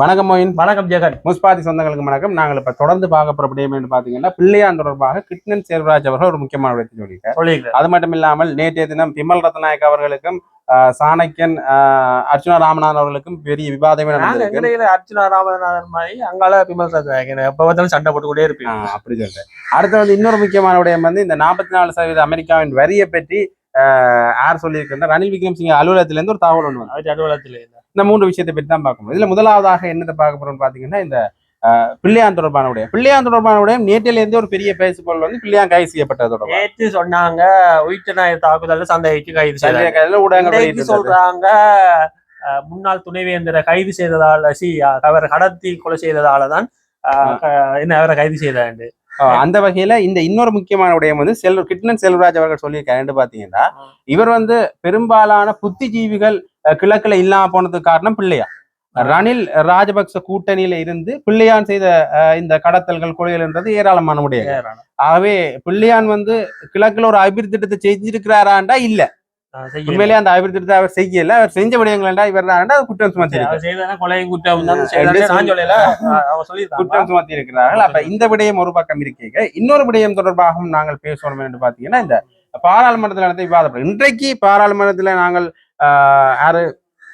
வணக்கம் மோயின். வணக்கம் ஜெகன். முஸ்பாதி சொந்தங்களுக்கு வணக்கம். நாங்கள் இப்ப தொடர்ந்து பார்க்க போற விடயம் என்று பாத்தீங்கன்னா பிள்ளையான் தொடர்பாக கிட்னன் சேர்வராஜ் அவர்கள் ஒரு முக்கியமான விடயத்தை சொல்லியிருக்கார். அது மட்டும் இல்லாமல் நேற்றைய தினம் பிமல் ரத்நாயக் அவர்களுக்கும் சாணக்கியன் அர்ச்சுனா ராமநாதன் அவர்களுக்கும் பெரிய விவாதமே நடந்திருக்கு. அர்ச்சனா ராமநாதன் மாதிரி அங்கால பிமல் ராஜாயகன் எப்ப பார்த்தாலும் சண்டை போட்டுக்கிட்டே இருப்பீங்க. அப்படி சொல்றேன். அடுத்து வந்து இன்னொரு முக்கியமான விடயம் வந்து இந்த நாற்பத்தி நாலு சதவீத அமெரிக்காவின் வரியை பற்றி யார் சொல்லியிருக்கின்ற ரணில் விக்ரம்சிங்க அலுவலகத்திலிருந்து ஒரு தகவல் ஒன்று வந்து அது அலுவலகத்துல இல்ல இந்த மூன்று விஷயத்தை பற்றி தான் பார்க்கணும். இதுல முதலாவதாக என்னத்தை பார்க்க போறோம்னு பாத்தீங்கன்னா இந்த பிள்ளையான் தொடர்பான விடயம் பிள்ளையான் தொடர்பான விடயம் நேற்றில இருந்து ஒரு பெரிய பேசுபொருள் வந்து பிள்ளையான் கைது செய்யப்பட்டது நேற்று சொன்னாங்க உயிர்த்த நாய தாக்குதல்ல சந்தேகிச்சு கைது கைதுல ஊடகங்கள். சொல்றாங்க முன்னாள் துணைவேந்தரை கைது செய்ததால சி அவரை கடத்தி கொலை செய்ததால தான் என்ன அவரை கைது செய்தாண்டு. அந்த வகையில இந்த இன்னொரு முக்கியமான விடயம் வந்து செல்வ கிட்னன் செல்வராஜ் அவர்கள் சொல்லியிருக்காரு. பாத்தீங்கன்னா இவர் வந்து பெரும்பாலான புத்திஜீவிகள் கிழக்குல இல்லாம போனதுக்கு காரணம் பிள்ளையா. ரணில் ராஜபக்ச கூட்டணியில இருந்து பிள்ளையான் செய்த இந்த கடத்தல்கள் கொலைகள்ன்றது ஏராளமான முடியாது ஆகவே பிள்ளையான் வந்து கிழக்குல ஒரு அபிவிருத்தி திட்டத்தை செஞ்சிருக்கிறாராண்டா? இல்ல. உண்மையிலேயே அந்த அபிவிருத்தி திட்டத்தை அவர் செய்யல. அவர் செஞ்ச விடயங்கள்டா இவர் தான் குற்றம் சுமத்தி குற்றம் குற்றம் சுமத்தி இருக்கிறார்கள் அப்ப இந்த விடயம் ஒரு பக்கம் இருக்கீங்க. இன்னொரு விடயம் தொடர்பாகவும் நாங்கள் பேசணும் என்று பாத்தீங்கன்னா இந்த பாராளுமன்றத்தில் நடந்த விவாதம் இன்றைக்கு பாராளுமன்றத்தில் நாங்கள் யாரு?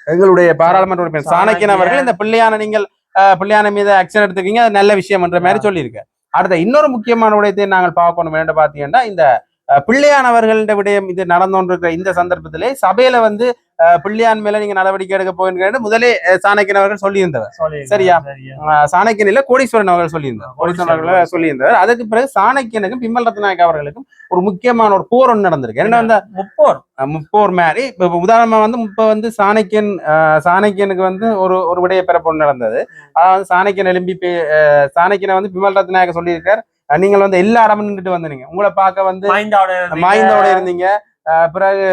எங்களுடைய பாராளுமன்ற உறுப்பினர் சாணக்கியன் அவர்கள் இந்த பிள்ளையான நீங்கள் பிள்ளையான மீது ஆக்ஷன் எடுத்துக்கீங்க. அது நல்ல விஷயம் என்ற மாதிரி சொல்லியிருக்க. அடுத்த இன்னொரு முக்கியமான விடயத்தை நாங்கள் பார்க்கணும். என்று பாத்தீங்கன்னா இந்த ஆஹ், பிள்ளையானவர்கள்ட விடயம் இது நடந்தோன்றிருக்கிற இந்த சந்தர்ப்பத்திலே சபையில வந்து பிள்ளையான் மேல நீங்க நடவடிக்கை எடுக்க போகிறீங்க முதலே சாணக்கியன் அவர்கள் சொல்லியிருந்தவர். சரியா? சாணக்கியன் இல்ல கோடீஸ்வரன் அவர்கள் சொல்லியிருந்தார். கோடீஸ்வரன் அவர்கள் சொல்லியிருந்தார் அதுக்கு பிறகு சாணக்கியனுக்கும் பிமல் ரத்நாயக் அவர்களுக்கும் ஒரு முக்கியமான ஒரு போர் ஒன்று நடந்திருக்கு. என்ன வந்து முப்போர். முப்போர் மாதிரி. இப்ப உதாரணமா வந்து இப்ப வந்து சாணக்கியன் சாணக்கியனுக்கு வந்து ஒரு ஒரு விடைய பிறப்பு நடந்தது. அதாவது சாணக்கியன் எழும்பி பே- ஆஹ், சாணக்கியனை வந்து பிமல் ரத்நாயக் சொல்லியிருக்கார். நீங்கள் வந்து எல்லா இடமும் நின்றுட்டு வந்தீங்க உங்களை பார்க்க வந்து மைந்தாவோட இருந்தீங்க. பிறகு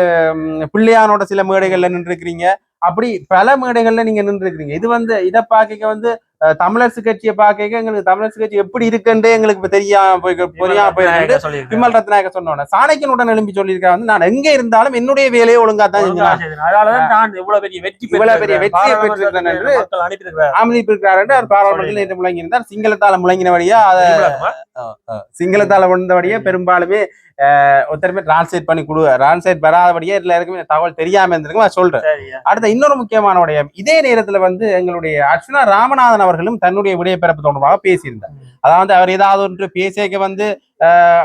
பிள்ளையானோட சில மேடைகள்ல நின்று இருக்கிறீங்க அப்படி பல மேடைகள்ல நீங்க நின்று இருக்கிறீங்க இது வந்து இதை பார்க்க வந்து தமிழரசு கட்சியை பார்க்க எங்களுக்கு தமிழரசு கட்சி எப்படி இருக்குன்றே எங்களுக்கு இப்ப தெரியாம போய் புரியாம போயிருக்கு விமல் ரத்நாயக சொன்னோட சாணக்கியனுடன் எழும்பி சொல்லியிருக்கா வந்து நான் எங்க இருந்தாலும் என்னுடைய வேலையை ஒழுங்கா தான். அதனாலதான் நான் இவ்வளவு பெரிய வெற்றி இவ்வளவு பெரிய வெற்றியை பெற்றிருக்கிறேன் என்று அனுப்பியிருக்கிறார். இருக்கிறாரு அவர் பாராளுமன்றத்தில் நேற்று முழங்கியிருந்தார். சிங்களத்தால முழங்கினபடியா அதை? சிங்களத்தால வந்தபடியே பெரும்பாலுமே ஒருத்தருமே டிரான்ஸ்லேட் பண்ணி கொடு. டிரான்ஸ்லேட் வராதபடியே இதுல இருக்குமே தகவல் தெரியாம இருந்திருக்கும். நான் சொல்றேன். அடுத்த இன்னொரு முக்கியமான விடயம் இதே நேரத்துல வந்து எங்களுடைய அர்ச்சனா ராமநாதன் அவர்களும் தன்னுடைய விடயப்பிறப்பு தொடர்பாக பேசியிருந்தார். அதாவது அவர் ஏதாவது ஒன்று பேசியக்க வந்து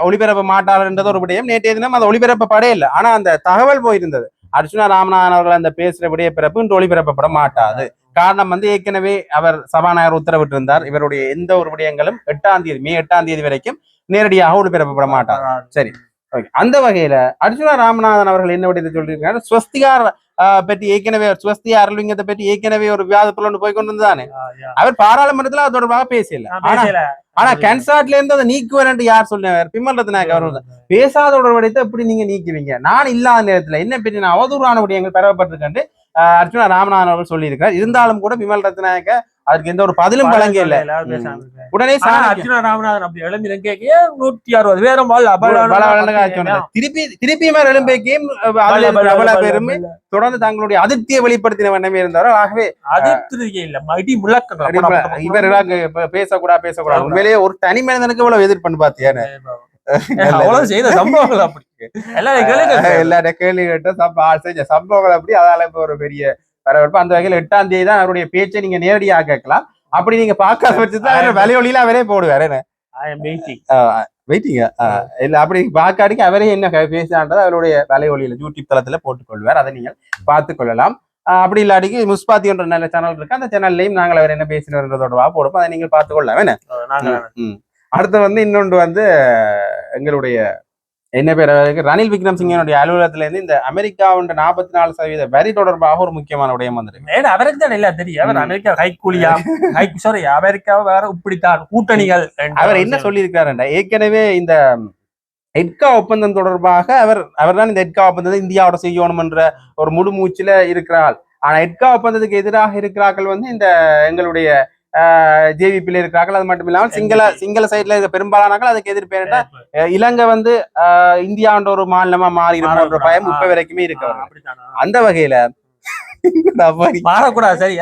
ஒளிபரப்ப மாட்டார்ன்றது ஒரு விடயம் நேற்றைய தினம் அது ஒளிபரப்பப்படே இல்லை. ஆனா அந்த தகவல் போயிருந்தது. அர்ச்சனா ராமநாதன் அவர்கள் அந்த பேசுற விடயப்பிறப்பு இன்று ஒளிபரப்பப்பட மாட்டாது. காரணம் வந்து ஏற்கனவே அவர் சபாநாயகர் உத்தரவிட்டிருந்தார். இவருடைய எந்த ஒரு விடயங்களும் எட்டாம் தேதி மே எட்டாம் தேதி வரைக்கும் நேரடியாக ஒளிபரப்பப்பட மாட்டார். சரி. Okay. அந்த வகையில அர்ஜுனா ராமநாதன் அவர்கள் என்ன விடயத்தை சொல்லியிருக்காரு? ஸ்வஸ்திகார் ஆஹ், பற்றி ஏற்கனவே ஸ்வஸ்தியா அருள்லிங்கத்தை பற்றி ஏற்கனவே ஒரு விவாதத்துல ஒன்று போய் கொண்டு வந்தானே. அவர் பாராளுமன்றத்துல அது தொடர்பாக பேசல. ஆனா கன்சார்ட்ல இருந்து அதை நீக்குவேன் யார் சொன்னவர் பிமல் ரத்னாயக் அவர் பேசாத விடயத்தை எப்படி நீங்க நீக்குவீங்க? நான் இல்லாத நேரத்துல என்ன பற்றி நான் அவதூறான விடயங்கள் பரவப்பட்டிருக்கேன் அர்ஜுனா ராமநாதன் அவர்கள் சொல்லியிருக்கார் இருந்தாலும் கூட பிமல் ரத்நாயக்க அதுக்கு எந்த ஒரு பதிலும் வழங்க இல்ல. உடனே அர்ஜுனா ராமநாதன் அப்படி எழும்பி கேட்க நூத்தி அறுபது? பேரும். திருப்பி திருப்பியும் எழும்பேக்கையும் பல, பல, பல பல, பேருமே. தொடர்ந்து தங்களுடைய அதிருப்தியை வெளிப்படுத்தின வண்ணமே இருந்தாரோ ஆகவே அதிருப்தி இல்ல. இடி முழக்கம் இவர் பேசக்கூடாது பேசக்கூடாது. உண்மையிலேயே ஒரு தனி மனிதனுக்கு இவ்வளவு எதிர்ப்பு பாத்தியாரு அவ்வளவு செய்த சம்பவங்கள் அப்படி. எல்லாரும் கேள்வி கேட்ட சம்ப ஆள் செஞ்ச சம்பவங்கள் அப்படி அதால இப்ப ஒரு பெரிய வரவேற்பு. அந்த வகையில் எட்டாம் தேதி தான் அவருடைய பேச்சை நீங்க நேரடியா கேட்கலாம். அப்படி நீங்க பார்க்காத அவர் வலையொலியில அவரே போடுவாரு என்ன? வெயிட்டிங் வெயிட்டிங்க இல்ல அப்படி பார்க்காடிக்கு அவரே என்ன பேசுறான்றதை அவருடைய வலையொலியில யூடியூப் தளத்துல போட்டுக்கொள்வார். அதை நீங்கள் பார்த்து கொள்ளலாம். ஆஹ் அப்படி இல்லாட்டிக்கு முஸ்பாத்தி என்ற நல்ல சேனல் இருக்கு. அந்த சேனல்லையும் நாங்கள் அவர் என்ன பேசினோன்றதோட போடுப்போம் அதை நீங்கள் பார்த்து கொள்ளலாம் என்ன. அடுத்து வந்து இன்னொன்று வந்து எங்களுடைய என்ன பேர்? ரணில் விக்ரம் சிங்கனுடைய அலுவலகத்துல இருந்து இந்த அமெரிக்காவுன்ற நாற்பத்தி நாலு சதவீத வரி தொடர்பாக ஒரு முக்கியமான விடயம் வந்திருக்கு. ஏன்னா அவருக்கு தான் எல்லாம் தெரியும். அவர். அமெரிக்கா கைக்கூலியா கை சாரி அமெரிக்காவை வேற இப்படித்தான் கூட்டணிகள் அவர் என்ன சொல்லியிருக்காருண்டா ஏற்கனவே இந்த எட்கா ஒப்பந்தம் தொடர்பாக அவர் அவர் தான் இந்த எட்கா ஒப்பந்தத்தை இந்தியாவோட செய்யணும் என்ற ஒரு முழு மூச்சில இருக்கிறாள் ஆனா எட்கா ஒப்பந்தத்துக்கு எதிராக இருக்கிறார்கள் வந்து இந்த எங்களுடைய ஜேவிபியில் இருக்கிறார்கள். அது மட்டும் இல்லாமல் சிங்கள சிங்கள சைட்ல இருக்க பெரும்பாலானாக்கள் அதுக்கு எதிர்ப்பு இலங்கை வந்து இந்தியான்ற ஒரு மாநிலமா என்ற பயம் இப்ப வரைக்குமே இருக்கு அந்த வகையில? மாறக்கூடாது சரி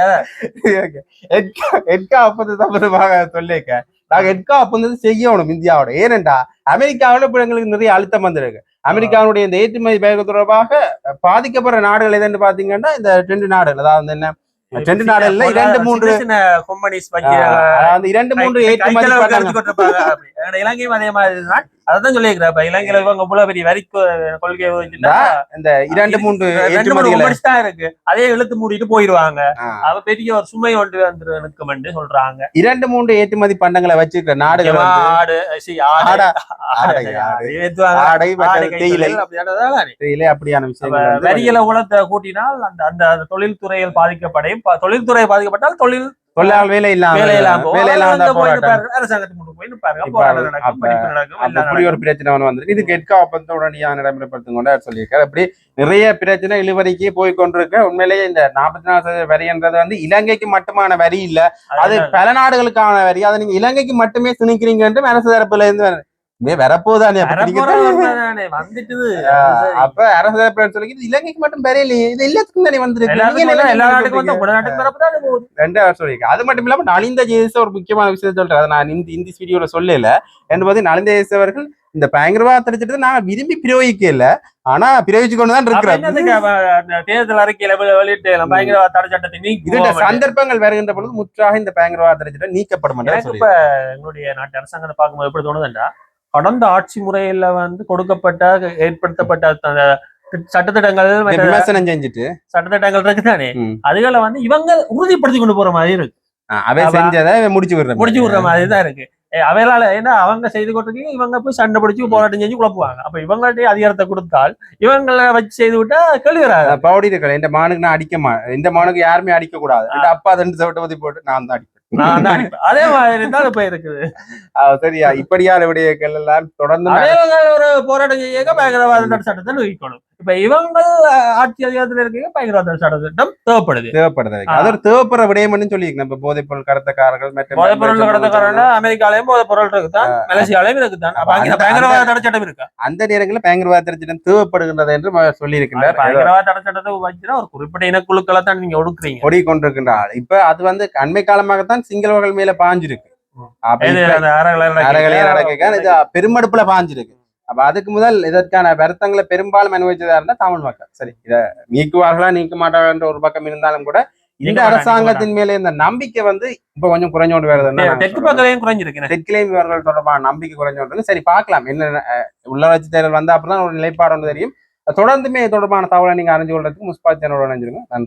எட்கா அப்பது சம்பந்தமாக சொல்லிக்க நாங்க எட்கா அப்பந்தது செய்யணும் இந்தியாவோட. ஏனென்றா அமெரிக்காவில் இப்ப எங்களுக்கு நிறைய அழுத்தம் வந்திருக்கு. அமெரிக்காவுடைய இந்த ஏற்றுமதி பயணம் தொடர்பாக பாதிக்கப்படுற நாடுகள் எதுன்னு பாத்தீங்கன்னா இந்த ரெண்டு நாடுகள். அதாவது என்ன? ரெண்டு நாடுகள்ல இரண்டு மூன்று சின்ன கம்பெனிஸ் வச்சு அதாவது இரண்டு மூன்று ஏற்றுமதி இலங்கையும் அதே மாதிரி தான். அதான் சொல்லியிருக்கிறேன் இப்ப இலங்கையில இவங்க இவ்வளவு பெரிய வரி கொ- கொள்கையை வச்சுட்டா இந்த இரண்டு மூன்று தான் இருக்கு. அதே இழுத்து மூடிட்டு போயிருவாங்க. ஆ. அவ பெரிய ஒரு சுமை ஒன்று வந்து நிற்கும் சொல்றாங்க. இரண்டு மூன்று ஏற்றுமதி பண்டங்களை வச்சிருக்கிற வந்து ஆடு தொழில் அப்படியான வந்து வரிகளை உலகத்தை கூட்டினால் அந்த அந்த அந்த தொழில்துறையில் பாதிக்கப்படையும் தொழில்துறை பாதிக்கப்பட்டால் தொழில் தொழிலாளர் வேலை இல்லாம வேலை இல்லாம. வேலை இல்லாம. அரசாங்கத்துக்கு போய் ஒரு. பிரச்சனை வந்திருக்கு இது கெட்கா ஒப்பந்தம் உடனடியாக அவர் சொல்லியிருக்காரு. அப்படி நிறைய பிரச்சனை இழுவரிக்கு போய் கொண்டிருக்க உண்மையிலேயே இந்த நாற்பத்தி நாலு சதவீத வரின்றது வந்து இலங்கைக்கு மட்டுமான வரி இல்ல. அது பல நாடுகளுக்கான வரி. அதை நீங்க இலங்கைக்கு மட்டுமே திணிக்கிறீங்க என்று அரசு தரப்புல இருந்து இனிமே வரப்போதானே அப்ப அரசு இலங்கைக்கு மட்டும் வரையிலையே இது எல்லாத்துக்கும் தானே வந்திருக்கு? அது. ரெண்டு மட்டும் இல்லாம நலிந்த ஜெயச ஒரு முக்கியமான விஷயம் சொல்றேன் அதை நான் இந்த இந்த வீடியோல சொல்லல. என்பது நலிந்த ஜெயச அவர்கள் இந்த பயங்கரவாத திட்டத்தை நாங்க விரும்பி இல்ல ஆனா பிரயோகிச்சு கொண்டு தான் அப்ப இருக்கிறோம் தேர்தல் அறிக்கையில வெளி- வெளியிட்டு பயங்கரவாத தடை சட்டத்தை இதுல. சந்தர்ப்பங்கள் வருகின்ற பொழுது முற்றாக இந்த பயங்கரவாத நீக்கப்படும் என்று எனக்கு சொல்லியிருக்காரு. இப்ப எங்களுடைய நாட்டு அரசாங்கத்தை பார்க்கும்போது எப்படி தோணுதுண்டா கடந்த ஆட்சி முறையில வந்து கொடுக்கப்பட்ட ஏற்படுத்தப்பட்ட சட்டத்திட்டங்கள் விமர்சனம் செஞ்சுட்டு. சட்டத்திட்டங்கள் இருக்குதானே. அதுகளை வந்து இவங்க உறுதிப்படுத்தி கொண்டு போற மாதிரி இருக்கு. அவ- செஞ்சதை முடிச்சு விடுற முடிச்சு விடுற மாதிரி தான் இருக்கு. ஏ, அவைகளால ஏன்னா அவங்க செய்து கொண்டிருக்கீங்க இவங்க போய் சண்டை பிடிச்சு போராட்டம் செஞ்சு குழப்புவாங்க. அப்ப இவங்கள்ட்ட அதிகாரத்தை கொடுத்தால் இவங்களை வச்சு செய்து விட்டா வராது. பவுடி இருக்கிற இந்த மானுக்கு நான் அடிக்க மா இந்த மானுக்கு யாருமே அடிக்க கூடாது. அப்பா ரெண்டு சவட்டை பத்தி போட்டு நான் தான் அடிப்பேன் நான் தான் அடிப்பேன். அதே மாதிரி தான் இப்ப இருக்குது. சரியா. இப்படியான விடயங்கள் எல்லாம் தொடர்ந்து ஒரு போராட்டம் செய்ய பயங்கரவாத சட்டத்தை நிறுவிக்கணும் இப்ப இவங்க ஆட்சி அதிகாரத்துல இருக்கீங்க பயங்கரவாத தடை சட்டம் தேவைப்படுது. தேவைப்படுது. அது ஒரு தேவைப்படுற விடயம்னு சொல்லியிருக்கேன். இப்ப போதைப் பொருள் கடத்தக்காரர்கள் போதைப் பொருள் கடத்தக்காரன அமெரிக்காலயும் போதைப் பொருள் இருக்குதான் மலேசியாலயும் இருக்குதான். பயங்கரவாத தடை சட்டம் இருக்கா? அந்த நேரங்களில் பயங்கரவாத திட்டம் தேவைப்படுகின்றது என்று ஏதோ பயங்கரவாத தடை சட்டத்தை வச்சுன்னா ஒரு குறிப்பிட்ட இனக்குழுக்களை தான் நீங்க ஒடுக்குறீங்க. கொடி கொண்டிருக்கின்றார் இப்ப அது வந்து அண்மை காலமாகத்தான் சிங்களவர்கள் மேல பாஞ்சிருக்கு. பெருமடுப்புல பாஞ்சிருக்கு. அப்ப அதுக்கு முதல் இதற்கான வருத்தங்களை பெரும்பாலும் அனுபவிச்சதா இருந்தா தமிழ் மக்கள். சரி இத நீக்குவார்களா நீக்க மாட்டார்களா என்ற ஒரு பக்கம் இருந்தாலும் கூட இந்த அரசாங்கத்தின் மேல இந்த நம்பிக்கை வந்து இப்ப கொஞ்சம் குறைஞ்சோண்டு நான் தெற்கு சொல்றேன். பக்கத்தையும் குறைஞ்சிருக்கு. தெற்கிலேயும் இவர்கள் தொடர்பான நம்பிக்கை குறைஞ்சோண்டு சரி பார்க்கலாம். என்ன உள்ளாட்சி தேர்தல் வந்தா அப்புறம் ஒரு நிலைப்பாடு ஒன்று தெரியும். தொடர்ந்துமே தொடர்பான தகவலை நீங்க அறிஞ்சு கொள்றதுக்கு முஸ்பாத் சேனலோட நினைஞ்சிருங்க நன்றி.